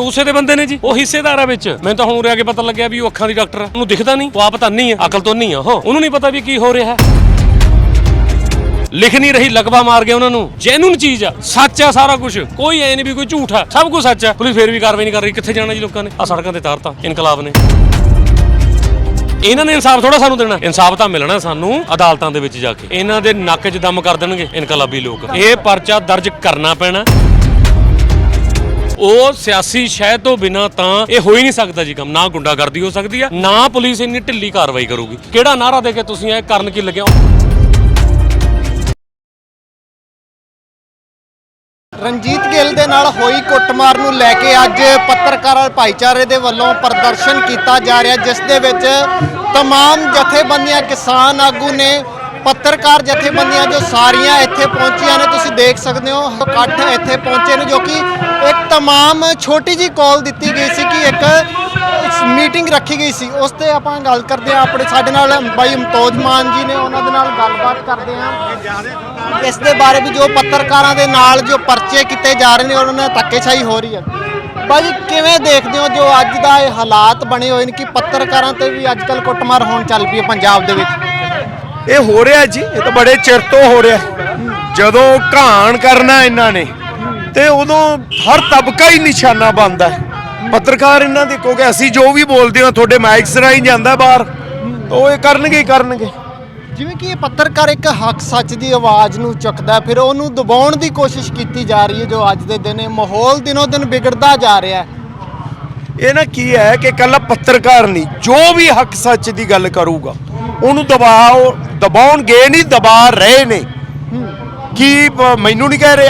ਉਸੇ ਦੇ ਬੰਦੇ ਨੇ ਜੀ। ਉਹ ਹਿੱਸੇਦਾਰ ਆ ਵਿੱਚ। ਮੈਨੂੰ ਤਾਂ ਹੁਣ ਉਰੇ ਕੇ ਪਤਾ ਲੱਗਿਆ ਵੀ ਉਹ ਅੱਖਾਂ ਦੀ ਡਾਕਟਰ ਆ। ਉਹਨੂੰ ਦਿਖਦਾ ਨਹੀਂ। ਉਹ ਆਪ ਤਾਂ ਨਹੀਂ ਆ। ਅਕਲ ਤੋਂ ਨਹੀਂ ਆ, ਉਹ। ਉਹਨੂੰ ਨਹੀਂ ਪਤਾ ਵੀ ਕੀ ਹੋ ਰਿਹਾ ਹੈ। ਲਿਖ ਨਹੀਂ ਰਹੀ, ਲਗਵਾ ਮਾਰ ਗਿਆ ਉਹਨਾਂ ਨੂੰ। ਜੈਨੂਨ ਚੀਜ਼ ਆ। ਸੱਚ ਆ ਸਾਰਾ ਕੁਝ ਕੋਈ ਐ ਨਹੀਂ ਵੀ ਕੋਈ ਝੂਠ ਆ। ਸਭ ਕੁਝ ਸੱਚ ਆ। ਪੁਲਿਸ ਫੇਰ ਵੀ ਕਾਰਵਾਈ ਨਹੀਂ ਕਰ ਰਹੀ। ਕਿੱਥੇ ਜਾਣਾ ਜੀ ਲੋਕਾਂ ਨੇ? ਆ ਸੜਕਾਂ ਤੇ ਤਾਰਤਾ ਇਨਕਲਾਬ ਨੇ। ਇਹਨਾਂ ਨੇ ਇਨਸਾਫ ਥੋੜਾ ਸਾਨੂੰ ਦੇਣਾ। ਇਨਸਾਫ ਤਾਂ ਮਿਲਣਾ ਸਾਨੂੰ ਅਦਾਲਤਾਂ ਦੇ ਵਿੱਚ ਜਾ ਕੇ। ਇਹਨਾਂ ਦੇ ਨੱਕ 'ਚ ਦਮ ਕਰ ਦੇਣਗੇ ਇਨਕਲਾਬੀ ਲੋਕ। ਇਹ ਪਰਚਾ ਦਰਜ ਕਰਨਾ ਪੈਣਾ। ਉਹ ਸਿਆਸੀ ਸ਼ਹਿ ਤੋਂ ਬਿਨਾ ਤਾਂ ਇਹ ਹੋ ਹੀ ਨਹੀਂ ਸਕਦਾ ਜੀ ਕੰਮ ਨਾ ਗੁੰਡਾਗਰਦੀ ਹੋ ਸਕਦੀ ਆ ਨਾ ਪੁਲਿਸ ਇੰਨੀ ਢਿੱਲੀ ਕਾਰਵਾਈ ਕਰੂਗੀ ਕਿਹੜਾ ਨਾਰਾ ਦੇ ਕੇ ਤੁਸੀਂ ਇਹ ਕਰਨ ਕੀ ਲੱਗਿਆ ਰਣਜੀਤ ਗਿੱਲ ਦੇ ਨਾਲ ਹੋਈ ਕੁੱਟਮਾਰ ਨੂੰ ਲੈ ਕੇ ਅੱਜ ਪੱਤਰਕਾਰ ਭਾਈਚਾਰੇ ਦੇ ਵੱਲੋਂ ਪ੍ਰਦਰਸ਼ਨ ਕੀਤਾ ਜਾ ਰਿਹਾ ਜਿਸ ਦੇ ਵਿੱਚ तमाम ਜਥੇਬੰਦੀਆਂ ਕਿਸਾਨ ਆਗੂ ਨੇ ਪੱਤਰਕਾਰ ਜਥੇਬੰਦੀਆਂ ਜੋ ਸਾਰੀਆਂ ਇੱਥੇ ਪਹੁੰਚੀਆਂ ਨੇ ਤੁਸੀਂ ਦੇਖ ਸਕਦੇ ਹੋ ਇਕੱਠ ਇੱਥੇ ਪਹੁੰਚੇ ਨੇ ਜੋ ਕਿ ਇੱਕ तमाम ਛੋਟੀ ਜੀ ਕਾਲ ਦਿੱਤੀ ਗਈ ਸੀ ਕਿ ਇੱਕ ਮੀਟਿੰਗ ਰੱਖੀ ਗਈ ਸੀ ਉਸ ਤੇ ਆਪਾਂ ਗੱਲ ਕਰਦੇ ਹਾਂ ਆਪਣੇ ਸਾਡੇ ਨਾਲ ਬਾਈ ਮਤੋਜ ਮਾਨ ਜੀ ਨੇ ਉਹਨਾਂ ਦੇ ਨਾਲ ਗੱਲਬਾਤ ਕਰਦੇ ਹਾਂ ਇਸ ਦੇ ਬਾਰੇ ਵੀ ਜੋ ਪੱਤਰਕਾਰਾਂ ਦੇ ਨਾਲ ਜੋ ਪਰਚੇ ਕੀਤੇ ਜਾ ਰਹੇ ਨੇ ਉਹਨਾਂ ਨਾਲ ਧੱਕੇਸ਼ਾਹੀ ਹੋ ਰਹੀ ਹੈ ਬਾਈ ਕਿਵੇਂ ਦੇਖਦੇ ਹੋ ਜੋ ਅੱਜ ਦਾ ਇਹ ਹਾਲਾਤ ਬਣੇ ਹੋਏ ਨੇ ਕਿ ਪੱਤਰਕਾਰਾਂ ਤੇ ਵੀ ਅੱਜ ਕੱਲ ਕੁੱਟਮਾਰ ਹੋਣ ਚੱਲ ਪਈ ਹੈ ਪੰਜਾਬ ਦੇ ਵਿੱਚ ਇਹ ਹੋ ਰਿਹਾ ਜੀ ਇਹ ਤਾਂ ਬੜੇ ਚਿਰ ਤੋਂ ਹੋ ਰਿਹਾ। ਜਦੋਂ ਘਾਣ ਕਰਨਾ ਇਹਨਾਂ ਨੇ ਤੇ ਉਦੋਂ ਹਰ ਤਬਕਾ ਹੀ ਨਿਸ਼ਾਨਾ ਬਣਦਾ ਹੈ। ਪੱਤਰਕਾਰ ਇਹਨਾਂ ਦੇ ਕਿਉਂਕਿ ਅਸੀਂ ਜੋ ਵੀ ਬੋਲਦੇ ਹਾਂ ਤੁਹਾਡੇ ਮਾਈਕਸ ਰਾਹੀਂ ਜਾਂਦਾ ਬਾਹਰ। ਉਹ ਇਹ ਕਰਨਗੇ ਹੀ ਕਰਨਗੇ। ਜਿਵੇਂ ਕਿ ਇਹ ਪੱਤਰਕਾਰ ਇੱਕ ਹੱਕ ਸੱਚ ਦੀ ਆਵਾਜ਼ ਨੂੰ ਚੁੱਕਦਾ ਫਿਰ ਉਹਨੂੰ ਦਬਾਉਣ ਦੀ ਕੋਸ਼ਿਸ਼ ਕੀਤੀ ਜਾ ਰਹੀ ਹੈ ਜੋ ਅੱਜ ਦੇ ਦਿਨ ਇਹ ਮਾਹੌਲ ਦਿਨੋ ਦਿਨ ਵਿਗੜਦਾ ਜਾ ਰਿਹਾ ਹੈ। ਇਹ ਨਾ ਕੀ ਹੈ ਕਿ ਕੱਲਾ ਪੱਤਰਕਾਰ ਨਹੀਂ ਜੋ ਵੀ ਹੱਕ ਸੱਚ ਦੀ ਗੱਲ ਕਰੂਗਾ ਉਹਨੂੰ ਦਬਾਓ ਦਬਾਉਣ ਗਏ ਨਹੀਂ, ਦਬਾ ਰਹੇ ਨੇ। ਕੀ ਮੈਨੂੰ ਨਹੀਂ ਕਹਿ ਰਹੇ,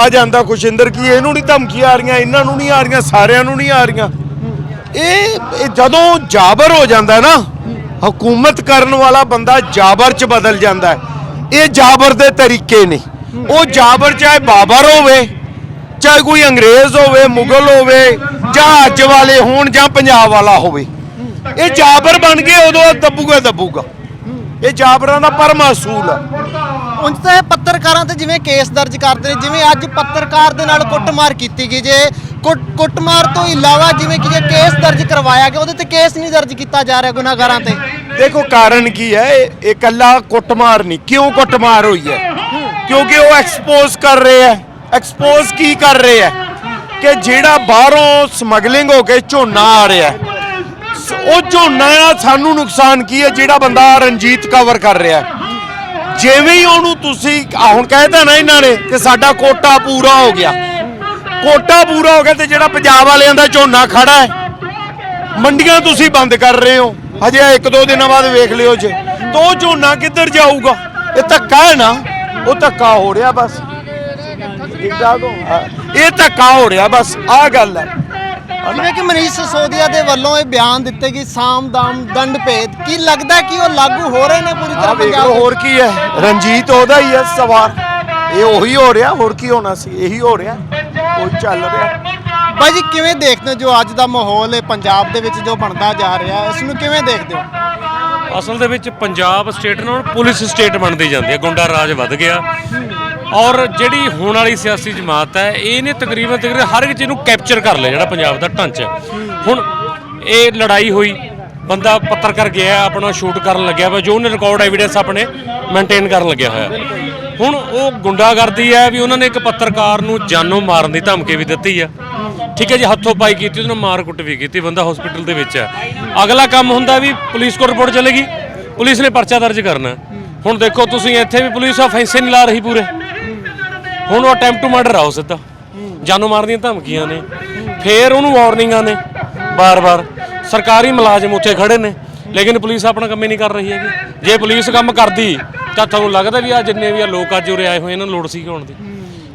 ਆ ਜਾਂਦਾ ਖੁਸ਼ਿੰਦਰ ਕੀ, ਇਹਨੂੰ ਨਹੀਂ ਧਮਕੀਆਂ ਆ ਰਹੀਆਂ, ਇਹਨਾਂ ਨੂੰ ਨਹੀਂ ਆ ਰਹੀਆਂ, ਸਾਰਿਆਂ ਨੂੰ ਨਹੀਂ ਆ ਰਹੀਆਂ। ਇਹ ਜਦੋਂ ਜਾਬਰ ਹੋ ਜਾਂਦਾ ਨਾ, ਹਕੂਮਤ ਕਰਨ ਵਾਲਾ ਬੰਦਾ ਜਾਬਰ ਚ ਬਦਲ ਜਾਂਦਾ ਇਹ ਜਾਬਰ ਦੇ ਤਰੀਕੇ ਨੇ। ਉਹ ਜਾਬਰ ਚਾਹੇ ਬਾਬਰ ਹੋਵੇ, ਚਾਹੇ ਕੋਈ ਅੰਗਰੇਜ਼ ਹੋਵੇ, ਮੁਗਲ ਹੋਵੇ ਜਾਂ ਅੱਜ ਵਾਲੇ ਹੋਣ ਜਾਂ ਪੰਜਾਬ ਵਾਲਾ ਹੋਵੇ। ਇਹ ਜਾਬਰ ਬਣ ਗਏ ਉਦੋਂ ਦੱਬੂਗਾ ਦੱਬੂਗਾ। ਇਹ ਜਾਬਰਾਂ ਦਾ ਪਰਮ ਅਸੂਲ ਉਂਝ ਤਾਂ ਇਹ ਪੱਤਰਕਾਰਾਂ ਤੇ ਜਿਵੇਂ ਕੇਸ ਦਰਜ ਕਰਦੇ ਨੇ ਜਿਵੇਂ ਅੱਜ ਪੱਤਰਕਾਰ ਦੇ ਨਾਲ ਕੁੱਟਮਾਰ ਕੀਤੀ ਗਈ ਜੇ ਕੁੱਟ- ਕੁੱਟਮਾਰ ਤੋਂ ਇਲਾਵਾ ਜਿਵੇਂ ਕਿ ਜੇ ਕੇਸ ਦਰਜ ਕਰਵਾਇਆ ਗਿਆ ਉਹਦੇ ਤੇ ਕੇਸ ਨਹੀਂ ਦਰਜ ਕੀਤਾ ਜਾ ਰਿਹਾ ਗੁਨਾਹਗਾਰਾਂ ਤੇ। ਦੇਖੋ ਕਾਰਨ ਕੀ ਹੈ? ਇਹ ਇਕੱਲਾ ਕੁੱਟਮਾਰ ਨਹੀਂ। ਕਿਉਂ ਕੁੱਟਮਾਰ ਹੋਈ ਹੈ? ਕਿਉਂਕਿ ਉਹ ਐਕਸਪੋਜ਼ ਕਰ ਰਹੇ ਹੈ। ਐਕਸਪੋਜ਼ ਕੀ ਕਰ ਰਹੇ ਹੈ? ਕਿ ਜਿਹੜਾ ਬਾਹਰੋਂ ਸਮਗਲਿੰਗ ਹੋ ਕੇ ਝੋਨਾ ਆ ਰਿਹਾ ਹੈ ਉਹ ਝੋਨਾ ਆ ਸਾਨੂੰ ਨੁਕਸਾਨ ਕੀ ਹੈ ਜਿਹੜਾ ਬੰਦਾ ਰਣਜੀਤ ਕਵਰ ਕਰ ਰਿਹਾ ਜਿਵੇਂ ਹੀ ਉਹਨੂੰ ਤੁਸੀਂ ਹੁਣ ਕਹਿਤਾ ਨਾ ਇਹਨਾਂ ਨੇ ਕਿ ਸਾਡਾ ਕੋਟਾ ਪੂਰਾ ਹੋ ਗਿਆ। ਕੋਟਾ ਪੂਰਾ ਹੋ ਗਿਆ ਤੇ ਜਿਹੜਾ ਪੰਜਾਬ ਵਾਲਿਆਂ ਦਾ ਝੋਨਾ ਖੜਾ ਹੈ ਮੰਡੀਆਂ ਤੁਸੀਂ ਬੰਦ ਕਰ ਰਹੇ ਹੋ। ਹਜੇ ਇੱਕ ਦੋ ਦਿਨਾਂ ਬਾਅਦ ਵੇਖ ਲਿਓ ਜੇ। ਤਾਂ ਝੋਨਾ ਕਿੱਧਰ ਜਾਊਗਾ? ਇਹ ਧੱਕਾ ਹੈ ਨਾ ਉਹ ਧੱਕਾ ਹੋ ਰਿਹਾ ਬਸ। ਇਹ ਧੱਕਾ ਹੋ ਰਿਹਾ ਬਸ ਆਹ ਗੱਲ ਹੈ। ਜਿਵੇਂ ਕਿ ਮਨੀਸ਼ ਸਸੋਦੀਆ ਦੇ ਵੱਲੋਂ ਇਹ ਬਿਆਨ ਦਿੱਤੇ ਕਿ ਸਾਮ ਦਾਮ ਦੰਡ ਭੇਦ ਕੀ ਲੱਗਦਾ ਕਿ ਉਹ ਲਾਗੂ ਹੋ ਰਹੇ ਨੇ ਪੂਰੀ ਤਰ੍ਹਾਂ ਪੰਜਾਬ ਦੇ? ਹੋਰ ਕੀ ਹੈ? ਰਣਜੀਤ ਉਹਦਾ ਹੀ ਹੈ ਸਵਾਰ ਇਹ ਉਹੀ ਹੋ ਰਿਹਾ ਹੋਰ ਕੀ ਹੋਣਾ ਸੀ? ਇਹੀ ਹੋ ਰਿਹਾ ਕੋਈ ਚੱਲ ਰਿਹਾ। ਬਾਈ ਜੀ ਕਿਵੇਂ ਦੇਖਦੇ ਹੋ ਜੋ ਅੱਜ ਦਾ ਮਾਹੌਲ ਹੈ ਪੰਜਾਬ ਦੇ ਵਿੱਚ ਜੋ ਬਣਦਾ ਜਾ ਰਿਹਾ ਹੈ ਇਸ ਨੂੰ ਕਿਵੇਂ ਦੇਖਦੇ ਹੋ? ਅਸਲ ਦੇ ਵਿੱਚ ਪੰਜਾਬ ਸਟੇਟ ਨਾਲ ਪੁਲਿਸ ਸਟੇਟ ਬਣਦੀ ਜਾਂਦੀ ਹੈ। ਗੁੰਡਾ ਰਾਜ ਵੱਧ ਗਿਆ। ਔਰ ਜਿਹੜੀ ਹੋਣ ਵਾਲੀ ਸਿਆਸੀ ਜਮਾਤ ਹੈ ਇਹਨੇ ਤਕਰੀਬਨ ਤਕਰੀਬਨ ਹਰ ਇੱਕ ਚੀਜ਼ ਨੂੰ ਕੈਪਚਰ ਕਰ ਲਿਆ ਜਿਹੜਾ ਪੰਜਾਬ ਦਾ ਢਾਂਚਾ ਹੁਣ ਇਹ ਲੜਾਈ ਹੋਈ, ਬੰਦਾ ਪੱਤਰਕਾਰ ਗਿਆ, ਆਪਣਾ ਸ਼ੂਟ ਕਰਨ ਲੱਗਿਆ ਵਾ, ਜੋ ਉਹਨੇ ਰਿਕਾਰਡ ਐਵੀਡੈਂਸ ਆਪਣੇ ਮੇਨਟੇਨ ਕਰਨ ਲੱਗਿਆ ਹੋਇਆ। ਹੁਣ ਉਹ ਗੁੰਡਾਗਰਦੀ ਹੈ ਵੀ ਉਹਨਾਂ ਨੇ ਇੱਕ ਪੱਤਰਕਾਰ ਨੂੰ ਜਾਨੋਂ ਮਾਰਨ ਦੀ ਧਮਕੀ ਵੀ ਦਿੱਤੀ ਆ। ਠੀਕ ਹੈ ਜੀ, ਹੱਥੋਂ ਪਾਈ ਕੀਤੀ ਉਹਨੂੰ ਮਾਰ ਕੁੱਟ ਵੀ ਕੀਤੀ, ਬੰਦਾ ਹਸਪੀਟਲ ਦੇ ਵਿੱਚ ਹੈ। ਅਗਲਾ ਕੰਮ ਹੁੰਦਾ ਵੀ ਪੁਲਿਸ ਕੋਲ ਰਿਪੋਰਟ ਚਲੇਗੀ, ਪੁਲਿਸ ਨੇ ਪਰਚਾ ਦਰਜ ਕਰਨਾ। ਹੁਣ ਦੇਖੋ ਤੁਸੀਂ ਇੱਥੇ ਵੀ ਪੁਲਿਸ ਆ ਫੈਂਸੇ ਨਹੀਂ ਲਾ ਰਹੀ ਪੂਰੇ। ਹੁਣ ਉਹ ਅਟੈਂਪਟ ਟੂ ਮਰਡਰ ਆ ਉਹ ਸਿੱਧਾ। ਜਾਨੋਂ ਮਾਰਨ ਦੀਆਂ ਧਮਕੀਆਂ ਨੇ। ਫੇਰ ਉਹਨੂੰ ਵਾਰਨਿੰਗਾਂ ਨੇ। ਬਾਰ-ਬਾਰ। ਸਰਕਾਰੀ ਮੁਲਾਜ਼ਮ ਉੱਥੇ ਖੜੇ ਨੇ। ਲੇਕਿਨ ਪੁਲਿਸ ਆਪਣਾ ਕੰਮ ਹੀ ਨਹੀਂ ਕਰ ਰਹੀ ਹੈਗੀ। ਜੇ ਪੁਲਿਸ ਕੰਮ ਕਰਦੀ, ਤਾਂ ਤੁਹਾਨੂੰ ਲੱਗਦਾ ਵੀ ਆ ਜਿੰਨੇ ਵੀ ਆ ਲੋਕ ਅੱਜ ਉਰੇ ਆਏ ਹੋਏ ਇਹਨਾਂ ਨੂੰ ਲੋੜ ਸੀ ਹੋਣ ਦੀ।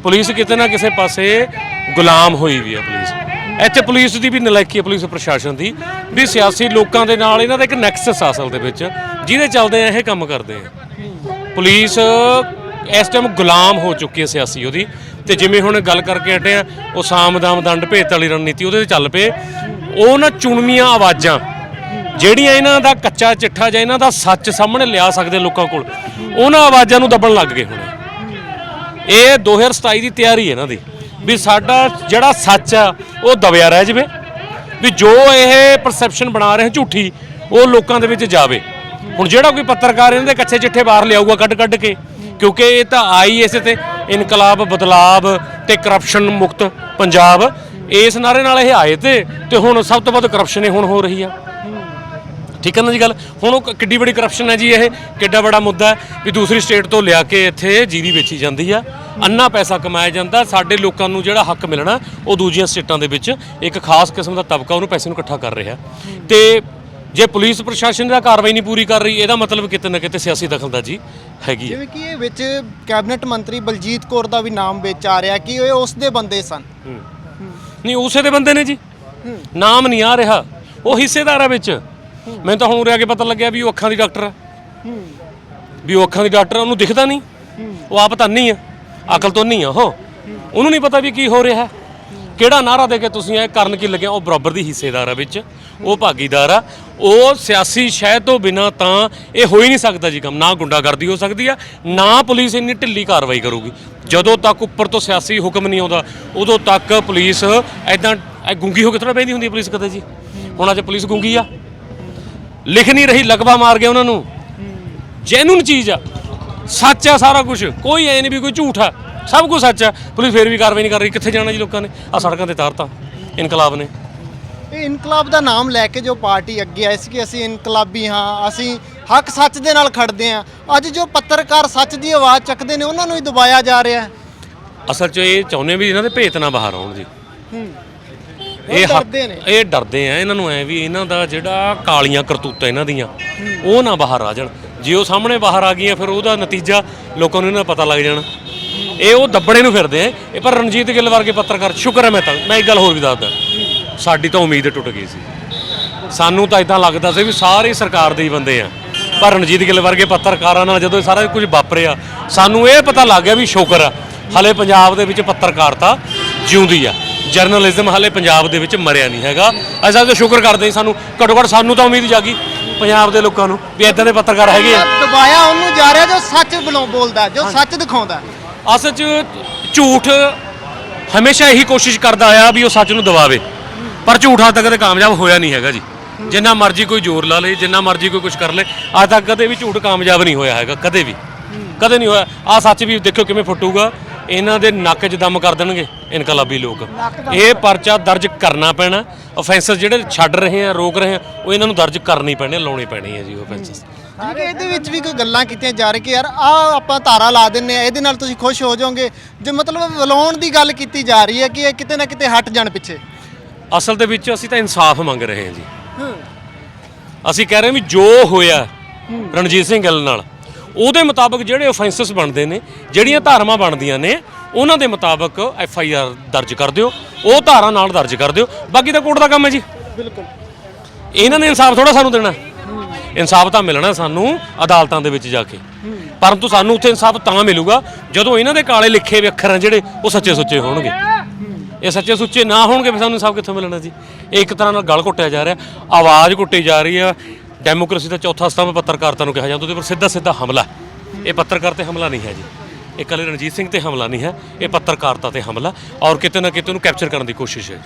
ਪੁਲਿਸ ਕਿਤੇ ਨਾ ਕਿਸੇ ਪਾਸੇ ਗੁਲਾਮ ਹੋਈ ਵੀ ਆ ਪੁਲਿਸ। ਇੱਥੇ ਪੁਲਿਸ ਦੀ ਵੀ ਨਲਾਇਕੀ ਹੈ ਪੁਲਿਸ ਪ੍ਰਸ਼ਾਸਨ ਦੀ। ਵੀ ਸਿਆਸੀ ਲੋਕਾਂ ਦੇ ਨਾਲ ਇਹਨਾਂ ਦਾ ਇੱਕ ਨੈਕਸਸ ਆ ਅਸਲ ਦੇ ਵਿੱਚ। ਜਿਹਦੇ ਚੱਲਦੇ ਆ ਇਹ ਕੰਮ ਕਰਦੇ ਆ। ਪੁਲਿਸ ਇਸ ਟਾਈਮ ਗੁਲਾਮ ਹੋ ਚੁੱਕੀ ਹੈ ਸਿਆਸੀ ਉਹਦੀ। ਤੇ ਜਿਵੇਂ ਹੁਣ ਗੱਲ ਕਰਕੇ ਹਟੇ ਆ ਉਹ ਸਾਮਦਾਮ ਦੰਡ ਭੇਤ ਵਾਲੀ ਰਣਨੀਤੀ ਉਹਦੇ ਤੇ ਚੱਲ ਪਏ। ਉਹ ਨਾ ਚੁਣਵੀਆਂ ਆਵਾਜ਼ਾਂ, ਜਿਹੜੀਆਂ ਇਹਨਾਂ ਦਾ ਕੱਚਾ ਚਿੱਠਾ ਜਾਂ ਇਹਨਾਂ ਦਾ ਸੱਚ ਸਾਹਮਣੇ ਲਿਆ ਸਕਦੇ ਲੋਕਾਂ ਕੋਲ, ਉਹਨਾਂ ਆਵਾਜ਼ਾਂ ਨੂੰ ਦੱਬਣ ਲੱਗ ਗਏ ਹੁਣ। ਇਹ 2027 ਦੀ ਤਿਆਰੀ ਹੈ ਇਹਨਾਂ ਦੀ, ਵੀ ਸਾਡਾ ਜਿਹੜਾ ਸੱਚ ਆ, ਉਹ ਦਬਿਆ ਰਹਿ ਜਵੇ। ਵੀ ਜੋ ਇਹ ਪਰਸੈਪਸ਼ਨ ਬਣਾ ਰਹੇ ਝੂਠੀ, ਉਹ ਲੋਕਾਂ ਦੇ ਵਿੱਚ ਜਾਵੇ। ਹੁਣ ਜਿਹੜਾ ਕੋਈ ਪੱਤਰਕਾਰ ਇਹਨਾਂ ਦੇ ਕੱਚੇ ਚਿੱਠੇ ਬਾਹਰ ਲਿਆਊਗਾ ਕੱਢ ਕੱਢ ਕੇ ਕਿਉਂਕਿ ਇਹ ਤਾਂ ਆਈ ਇਸੇ ਤੇ ਇਨਕਲਾਬ, ਬਦਲਾਵ ਤੇ ਕਰਪਸ਼ਨ ਮੁਕਤ ਪੰਜਾਬ। ਇਸ ਨਾਰੇ ਨਾਲ ਇਹ ਆਏ ਤੇ ਤੇ ਹੁਣ ਸਭ ਤੋਂ ਵੱਧ ਕਰਪਸ਼ਨ ਹੀ ਹੁਣ ਹੋ ਰਹੀ ਆ। ਠੀਕ ਹੈ ਨਾ ਜੀ ਗੱਲ? ਹੁਣ ਉਹ ਕਿੱਡੀ ਬੜੀ ਕਰਪਸ਼ਨ ਹੈ ਜੀ ਇਹ। ਕਿੱਡਾ ਬੜਾ ਮੁੱਦਾ ਹੈ ਵੀ ਦੂਸਰੀ ਸਟੇਟ ਤੋਂ ਲਿਆ ਕੇ ਇੱਥੇ ਜੀਰੀ ਵੇਚੀ ਜਾਂਦੀ ਆ। ਅੰਨਾ ਪੈਸਾ ਕਮਾਇਆ ਜਾਂਦਾ। ਸਾਡੇ ਲੋਕਾਂ ਨੂੰ ਜਿਹੜਾ ਹੱਕ ਮਿਲਣਾ, ਉਹ ਦੂਜੀਆਂ ਸਟੇਟਾਂ ਦੇ ਵਿੱਚ ਇੱਕ ਖਾਸ ਕਿਸਮ ਦਾ ਤਬਕਾ ਉਹਨੂੰ ਪੈਸੇ ਨੂੰ ਇਕੱਠਾ ਕਰ ਰਿਹਾ। ਤੇ ਜੇ ਪੁਲਿਸ ਪ੍ਰਸ਼ਾਸਨ ਦਾ ਕਾਰਵਾਈ ਨਹੀਂ ਪੂਰੀ ਕਰ ਰਹੀ ਇਹਦਾ ਮਤਲਬ ਕਿਤੇ ਨਾ ਕਿਤੇ ਸਿਆਸੀ ਦਖਲਅੰਦਾਜ਼ੀ ਹੈਗੀ ਹੈ। ਜਿਵੇਂ ਕਿ ਇਹ ਵਿੱਚ ਕੈਬਨਿਟ ਮੰਤਰੀ ਬਲਜੀਤ ਕੌਰ ਦਾ ਵੀ ਨਾਮ ਵਿੱਚ ਆ ਰਿਹਾ ਕਿ ਇਹ ਉਸ ਦੇ ਬੰਦੇ ਸਨ। ਨਹੀਂ ਉਸੇ ਦੇ ਬੰਦੇ ਨੇ ਜੀ। ਨਾਮ ਨਹੀਂ ਆ ਰਿਹਾ। ਉਹ ਹਿੱਸੇਦਾਰ ਵਿੱਚ। ਮੈਨੂੰ ਤਾਂ ਹੁਣ ਆ ਕੇ ਪਤਾ ਲੱਗਿਆ ਵੀ ਉਹ ਅੱਖਾਂ ਦੀ ਡਾਕਟਰ ਆ। ਵੀ ਉਹ ਅੱਖਾਂ ਦੀ ਡਾਕਟਰ ਆ, ਉਹਨੂੰ ਦਿਖਦਾ ਨਹੀਂ। ਉਹ ਆਪ ਤਾਂ ਨਹੀਂ ਆ। ਅਕਲ ਤੋਂ ਨਹੀਂ ਆ ਉਹ। ਉਹਨੂੰ ਨਹੀਂ ਪਤਾ ਵੀ ਕੀ ਹੋ ਰਿਹਾ। ਹੈ ਕਿਹੜਾ ਨਾਰਾ ਦੇ ਕੇ ਤੁਸੀਂ ਇਹ ਕਰਨ ਕੀ ਲੱਗਿਆ ਉਹ ਬਰਾਬਰ ਦੀ ਹਿੱਸੇਦਾਰ ਆ ਵਿੱਚ। ਉਹ ਭਾਗੀਦਾਰ ਆ। ਉਹ ਸਿਆਸੀ ਸ਼ਹਿ ਤੋਂ ਬਿਨਾ ਤਾਂ ਇਹ ਹੋ ਹੀ ਨਹੀਂ ਸਕਦਾ ਜੀ ਕੰਮ। ਨਾ ਗੁੰਡਾਗਰਦੀ ਹੋ ਸਕਦੀ ਆ, ਨਾ ਪੁਲਿਸ ਇੰਨੀ ਢਿੱਲੀ ਕਾਰਵਾਈ ਕਰੂਗੀ। ਜਦੋਂ ਤੱਕ ਉੱਪਰ ਤੋਂ ਸਿਆਸੀ ਹੁਕਮ ਨਹੀਂ ਆਉਂਦਾ, ਉਦੋਂ ਤੱਕ ਪੁਲਿਸ ਐਦਾਂ ਗੁੰਗੀ ਹੋ ਕੇ ਥੋੜਾ ਪੈਂਦੀ ਹੁੰਦੀ ਹੈ ਪੁਲਿਸ ਕਦੇ ਜੀ। ਹੁਣ ਅੱਜ ਪੁਲਿਸ ਗੁੰਗੀ ਆ। ਲਿਖ ਨਹੀਂ ਰਹੀ, ਲਗਵਾ ਮਾਰ ਗਿਆ ਉਹਨਾਂ ਨੂੰ। ਜੈਨੂਨ ਚੀਜ਼ ਆ। ਸੱਚ ਆ ਸਾਰਾ ਕੁਝ ਕੋਈ ਐ ਨਹੀਂ ਵੀ ਕੋਈ ਝੂਠ ਆ। ਸਭ ਕੁਝ ਸੱਚ ਆ। ਪੁਲਿਸ ਫੇਰ ਵੀ ਕਾਰਵਾਈ ਨਹੀਂ ਕਰ ਰਹੀ। ਕਿੱਥੇ ਜਾਣਾ ਜੀ ਲੋਕਾਂ ਨੇ? ਆ ਸੜਕਾਂ ਤੇ ਤਾਰਤਾ ਇਨਕਲਾਬ ਨੇ। ਇਹ ਇਨਕਲਾਬ ਦਾ ਨਾਮ ਲੈ ਕੇ ਜੋ ਪਾਰਟੀ ਅੱਗੇ ਆਈ ਸੀ ਕਿ ਅਸੀਂ ਇਨਕਲਾਬੀ ਹਾਂ ਅਸੀਂ ਹੱਕ ਸੱਚ ਦੇ ਨਾਲ ਖੜਦੇ ਹਾਂ। ਅੱਜ ਜੋ ਪੱਤਰਕਾਰ ਸੱਚ ਦੀ ਆਵਾਜ਼ ਚੱਕਦੇ ਨੇ ਉਹਨਾਂ ਨੂੰ ਹੀ ਦਬਾਇਆ ਜਾ ਰਿਹਾ ਹੈ। ਅਸਲ 'ਚ ਇਹ ਚਾਹੁੰਦੇ ਵੀ ਇਹਨਾਂ ਦੇ ਭੇਤ ਨਾ ਬਾਹਰ ਆਉਣ ਜੀ। ਇਹ ਹੱਕ- ਡਰਦੇ ਨੇ। ਇਹ ਡਰਦੇ ਆ ਇਹਨਾਂ ਨੂੰ ਐ ਵੀ ਇਹਨਾਂ ਦਾ ਜਿਹੜਾ ਕਾਲੀਆਂ ਕਰਤੂਤਾਂ ਇਹਨਾਂ ਦੀਆਂ ਉਹ ਨਾ ਬਾਹਰ ਆ ਜਾਣ। ਜੇ ਉਹ ਸਾਹਮਣੇ ਬਾਹਰ ਆ ਗਈਆਂ ਫਿਰ ਉਹਦਾ ਨਤੀਜਾ ਲੋਕਾਂ ਨੂੰ ਇਹਨਾਂ ਦਾ ਪਤਾ ਲੱਗ ਜਾਣਾ। ਇਹ ਉਹ ਦੱਬੜੇ ਨੂੰ ਫਿਰਦੇ ਆ। ਇਹ ਪਰ ਰਣਜੀਤ ਗਿੱਲ ਵਰਗੇ ਪੱਤਰਕਾਰ ਸ਼ੁਕਰ ਹੈ ਮੈਂ ਤਾਂ ਮੈਂ ਇੱਕ ਗੱਲ ਹੋਰ ਵੀ ਦੱਸਦਾ। ਸਾਡੀ ਤਾਂ ਉਮੀਦ ਟੁੱਟ ਗਈ ਸੀ। ਸਾਨੂੰ ਤਾਂ ਇਦਾਂ ਲੱਗਦਾ ਸੀ ਵੀ ਸਾਰੇ ਸਰਕਾਰ ਦੇ ਹੀ ਬੰਦੇ ਆ। ਪਰ ਰਣਜੀਤ ਗਿੱਲ ਵਰਗੇ ਪੱਤਰਕਾਰਾਂ ਨਾਲ ਜਦੋਂ ਇਹ ਸਾਰਾ ਕੁਝ ਵਾਪਰਿਆ ਸਾਨੂੰ ਇਹ ਪਤਾ ਲੱਗ ਗਿਆ ਵੀ ਸ਼ੁਕਰ ਆ ਹਲੇ ਪੰਜਾਬ ਦੇ ਵਿੱਚ ਪੱਤਰਕਾਰਤਾ ਜਿਉਂਦੀ ਆ। ਜਰਨਲਿਜ਼ਮ ਹਲੇ ਪੰਜਾਬ ਦੇ ਵਿੱਚ ਮਰਿਆ ਨਹੀਂ ਹੈਗਾ। ਅਸੀਂ ਤਾਂ ਸ਼ੁਕਰ ਕਰਦੇ ਹਾਂ ਸਾਨੂੰ ਘੱਟੋ ਘੱਟ ਸਾਨੂੰ ਤਾਂ ਉਮੀਦ ਜਾਗੀ ਪੰਜਾਬ ਦੇ ਲੋਕਾਂ ਨੂੰ ਵੀ ਇਦਾਂ ਦੇ ਪੱਤਰਕਾਰ ਹੈਗੇ ਆ। ਦਬਾਇਆ ਉਹਨੂੰ ਜਾ ਰਿਹਾ ਜੋ ਸੱਚ ਬੋਲਦਾ ਜੋ ਸੱਚ ਦਿਖਾਉਂਦਾ। ਅਸਲ 'ਚ ਝੂਠ ਹਮੇਸ਼ਾ ਇਹੀ ਕੋਸ਼ਿਸ਼ ਕਰਦਾ ਆਇਆ ਵੀ ਉਹ ਸੱਚ ਨੂੰ ਦਬਾਵੇ। ਪਰ ਝੂਠ ਤੱਕ ਕਦੇ ਕਾਮਯਾਬ ਹੋਇਆ ਨਹੀਂ ਹੈਗਾ ਜੀ। ਜਿੰਨਾ ਮਰਜ਼ੀ ਕੋਈ ਜ਼ੋਰ ਲਾ ਲੇ ਜਿੰਨਾ ਮਰਜ਼ੀ ਕੋਈ ਕੁਝ ਕਰ ਲੇ ਅੱਜ ਤੱਕ ਕਦੇ ਵੀ ਝੂਠ ਕਾਮਯਾਬ ਨਹੀਂ ਹੋਇਆ ਹੈਗਾ ਕਦੇ ਵੀ। ਕਦੇ ਨਹੀਂ ਹੋਇਆ। ਆ ਸੱਚ ਵੀ ਦੇਖਿਓ ਕਿਵੇਂ ਫੁੱਟੂਗਾ। ਇਹਨਾਂ ਦੇ ਨੱਕ 'ਚ ਦਮ ਕਰ ਦੇਣਗੇ ਇਨਕਲਾਬੀ ਲੋਕ। ਇਹ ਪਰਚਾ ਦਰਜ ਕਰਨਾ ਪੈਣਾ। ਆਫੈਂਸਸ ਜਿਹੜੇ ਛੱਡ ਰਹੇ ਆ ਰੋਕ ਰਹੇ ਆ ਉਹ ਇਹਨਾਂ ਨੂੰ ਦਰਜ ਕਰਨੀ ਪੈਣੇ ਲਾਉਣੇ ਪੈਣੇ ਆ ਜੀ ਉਹ ਆਫੈਂਸਸ ਕਿ ਇਹਦੇ ਵਿੱਚ ਵੀ ਕੋਈ ਗੱਲਾਂ ਕੀਤੀਆਂ ਜਾ ਰਹੀ ਕਿ ਯਾਰ ਆ ਆਪਾਂ ਧਾਰਾ ਲਾ ਦਿੰਨੇ ਆ ਇਹਦੇ ਨਾਲ ਤੁਸੀਂ ਖੁਸ਼ ਹੋ ਜਾਓਗੇ। ਜੇ ਮਤਲਬ ਵਲਾਉਣ ਦੀ ਗੱਲ ਕੀਤੀ ਜਾ ਰਹੀ ਹੈ ਕਿ ਇਹ ਕਿਤੇ ਨਾ ਕਿਤੇ ਹਟ ਜਾਣ ਪਿੱਛੇ। ਅਸਲ ਦੇ ਵਿੱਚ ਅਸੀਂ ਤਾਂ ਇਨਸਾਫ ਮੰਗ ਰਹੇ ਹਾਂ ਜੀ। ਅਸੀਂ ਕਹਿ ਰਹੇ ਹਾਂ ਵੀ ਜੋ ਹੋਇਆ ਰਣਜੀਤ ਸਿੰਘ ਗਿੱਲ ਨਾਲ ਉਹਦੇ ਮੁਤਾਬਕ ਜਿਹੜੇ ਆਫੈਂਸਸ ਬਣਦੇ ਨੇ ਜਿਹੜੀਆਂ ਧਾਰਮਾਂ ਬਣਦੀਆਂ ਨੇ ਉਹਨਾਂ ਦੇ ਮੁਤਾਬਕ ਐਫ ਆਈ ਆਰ ਦਰਜ ਕਰ ਦਿਓ ਉਹ ਧਾਰਾ ਨਾਲ ਦਰਜ ਕਰ ਦਿਓ। ਬਾਕੀ ਤਾਂ ਕੋਰਟ ਦਾ ਕੰਮ ਹੈ ਜੀ। ਬਿਲਕੁਲ। ਇਹਨਾਂ ਨੇ ਇਨਸਾਫ ਥੋੜਾ ਸਾਨੂੰ ਦੇਣਾ। ਇਨਸਾਫ ਤਾਂ ਮਿਲਣਾ ਸਾਨੂੰ ਅਦਾਲਤਾਂ ਦੇ ਵਿੱਚ ਜਾ ਕੇ। ਪਰੰਤੂ ਸਾਨੂੰ ਉੱਥੇ ਇਨਸਾਫ ਤਾਂ ਮਿਲੂਗਾ ਜਦੋਂ ਇਹਨਾਂ ਦੇ ਕਾਲੇ ਲਿਖੇ ਹੋਏ ਅੱਖਰ ਜਿਹੜੇ ਉਹ ਸੱਚੇ ਸੁੱਚੇ ਹੋਣਗੇ। ਇਹ ਸੱਚੇ ਸੁੱਚੇ ਨਾ ਹੋਣਗੇ ਫਿਰ ਸਾਨੂੰ ਇਨਸਾਫ ਕਿੱਥੋਂ ਮਿਲਣਾ ਜੀ। ਇਹ ਇੱਕ ਤਰ੍ਹਾਂ ਨਾਲ ਗਲ ਘੁੱਟਿਆ ਜਾ ਰਿਹਾ। ਆਵਾਜ਼ ਘੁੱਟੀ ਜਾ ਰਹੀ ਆ। ਡੈਮੋਕ੍ਰੇਸੀ ਦਾ ਚੌਥਾ ਸਤੰਭ ਪੱਤਰਕਾਰਤਾ ਨੂੰ ਕਿਹਾ ਜਾਂਦਾ, ਉਹਦੇ ਪਰ ਸਿੱਧਾ ਸਿੱਧਾ ਹਮਲਾ। ਇਹ ਪੱਤਰਕਾਰ ਤੇ ਹਮਲਾ ਨਹੀਂ ਹੈ ਜੀ। ਇਹ ਕੱਲ੍ਹ ਰਣਜੀਤ ਸਿੰਘ ਤੇ ਹਮਲਾ ਨਹੀਂ ਹੈ। ਇਹ ਪੱਤਰਕਾਰਤਾ ਤੇ ਹਮਲਾ। ਔਰ ਕਿਤੇ ਨਾ ਕਿਤੇ ਉਹਨੂੰ ਕੈਪਚਰ ਕਰਨ ਦੀ ਕੋਸ਼ਿਸ਼ ਹੈ।